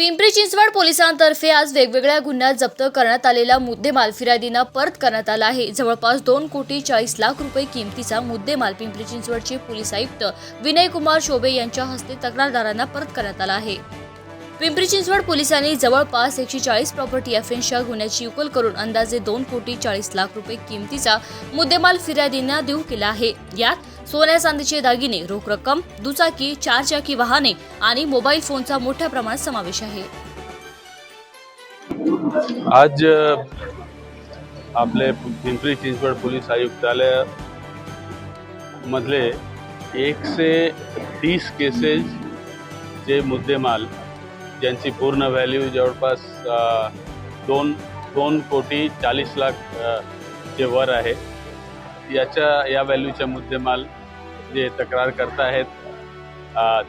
पिंपरी चिंचवड पोलिसांतर्फे आज वेगवेगळ्या गुन्ह्यात जप्त करण्यात आलेला मुद्देमाल फिर्यादींना परत करण्यात आला आहे. जवळपास दोन कोटी चाळीस लाख रुपये किमतीचा मुद्देमाल पिंपरी चिंचवडचे पोलीस आयुक्त विनय कुमार शोभे यांच्या हस्ते तक्रारदारांना परत करण्यात आला आहे. पिंपरी चिंचवड पोलिसांनी जवळपास एकशे चाळीस प्रॉपर्टी अफेन्सच्या गुन्ह्याची उकल करून अंदाजे दोन कोटी चाळीस लाख रुपये किमतीचा मुद्देमाल फिर्यादींना देऊ केला आहे. यात सोन्या चांदीचे दागिने रोख रक्कम दुचाकी चारचाकी वाहने आणि मोबाईल फोनचा मोठ्या प्रमाणात समावेश आहे. आज आपले पिंपरी चिंचवड पोलीस आयुक्तालय मधले एकशे तीस केसेस जे मुद्देमाल ज्यांची पूर्ण व्हॅल्यू जवळपास दोन दोन कोटी चाळीस लाख अ, चे वर आहे. याच्या या व्हॅल्यूच्या मुद्देमाल जे तक्रार करता आहेत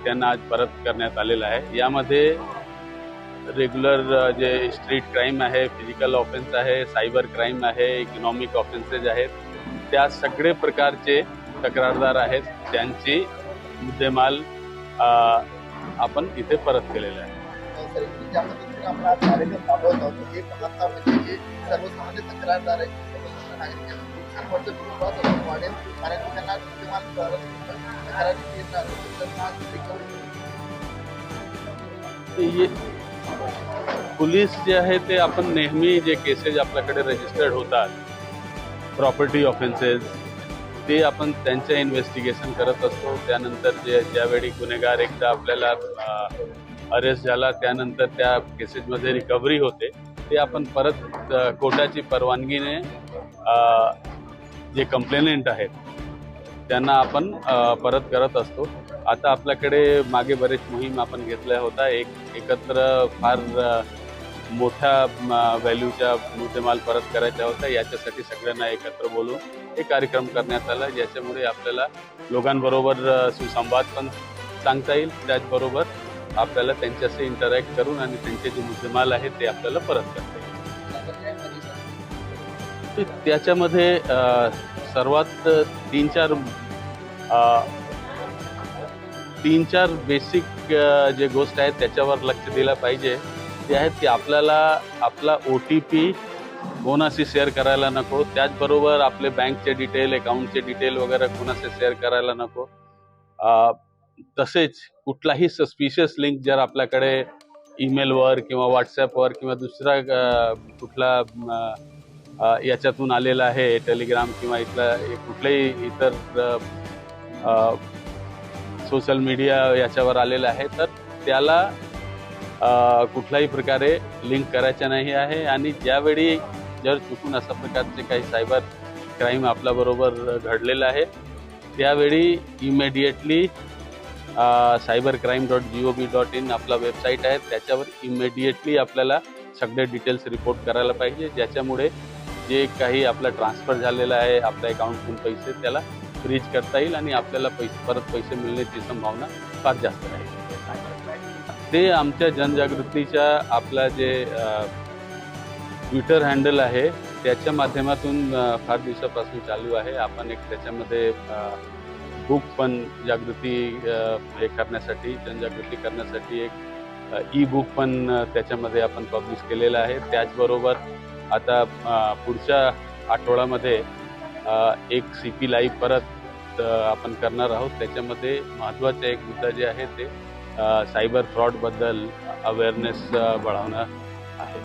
त्यांना आज परत करण्यात आलेलं आहे. यामध्ये रेग्युलर जे स्ट्रीट क्राईम आहे फिजिकल ऑफेन्स आहे सायबर क्राईम आहे इकॉनॉमिक ऑफेन्सेस आहेत त्या सगळे प्रकारचे तक्रारदार आहेत. त्यांची मुद्देमाल आपण इथे परत केलेलं आहे. तरी ज्या आपण जे वाढेल. कारण की त्यांना पोलीस जे आहे ते आपण नेहमी जे केसेस आपल्याकडे रजिस्टर्ड होतात प्रॉपर्टी ऑफेन्सेस ते आपण त्यांचं इन्व्हेस्टिगेशन करत असतो. त्यानंतर जे ज्यावेळी गुन्हेगार एकदा आपल्याला अरेस्ट झाला त्यानंतर त्या केसेसमध्ये रिकव्हरी होते. ते आपण परत कोर्टाची परवानगीने जे कंप्लेनेंट आहेत त्यांना आपण परत करत असतो. आता आपल्याकडे मागे बरेच मोहीम आपण घेतल्या होता एक एकत्र फार मोठ्या व्हॅल्यूच्या मुद्देमाल परत करायचा होता याच्यासाठी सगळ्यांना एकत्र बोलून हे कार्यक्रम करण्यात आला. ज्याच्यामुळे आपल्याला लोकांबरोबर सुसंवाद पण सांगता येईल. त्याचबरोबर आपल्याला त्यांच्याशी इंटरॅक्ट करून आणि त्यांचे जे मुद्देमाल आहेत ते आपल्याला परत करता येईल. त्याच्यामध्ये सर्वात तीन चार तीन चार बेसिक जे गोष्ट आहेत त्याच्यावर लक्ष दिलं पाहिजे. ते आहेत की आपल्याला आपला ओ टी पी कोणाशी शेअर करायला नको. त्याचबरोबर आपले बँकचे डिटेल अकाउंटचे डिटेल वगैरे कोणाशी शेअर करायला नको. तसेच कुठलाही सस्पिशियस लिंक जर आपल्याकडे ईमेलवर किंवा व्हॉट्सॲपवर किंवा दुसरा कुठला याच्यातून आलेला आहे टेलिग्राम किंवा इथला कुठलेही इतर सोशल मीडिया याच्यावर आलेलं आहे. तर त्याला कुठल्याही प्रकारे लिंक करायचं नाही आहे आणि ज्यावेळी जर चुकून अशा प्रकारचे काही सायबर क्राईम आपल्याबरोबर घडलेलं आहे त्यावेळी immediately cyber crime dot G O B dot in आपला वेबसाईट आहे. त्याच्यावर इमिडिएटली आपल्याला सगळे डिटेल्स रिपोर्ट करायला पाहिजे. ज्याच्यामुळे जे काही आपला ट्रान्सफर झालेला आहे आपल्या अकाउंटमधून पैसे त्याला फ्रीज करता येईल आणि आपल्याला पैसे परत पैसे मिळण्याची संभावना फार जास्त राहील. ते आमच्या जनजागृतीच्या आपला जे ट्विटर हँडल आहे त्याच्या माध्यमातून फार दिवसापासून चालू आहे. आपण एक त्याच्यामध्ये बुक पण जागृती हे करण्यासाठी जनजागृती करण्यासाठी एक ई बुक पण त्याच्यामध्ये आपण पब्लिश केलेलं आहे. त्याचबरोबर आता पुढच्या आठवड्यामध्ये एक सी पी लाईव्ह परत आपण करणार आहोत. त्याच्यामध्ये महत्त्वाचे एक मुद्दा जे आहे ते सायबर फ्रॉडबद्दल अवेअरनेस बढावणं आहे.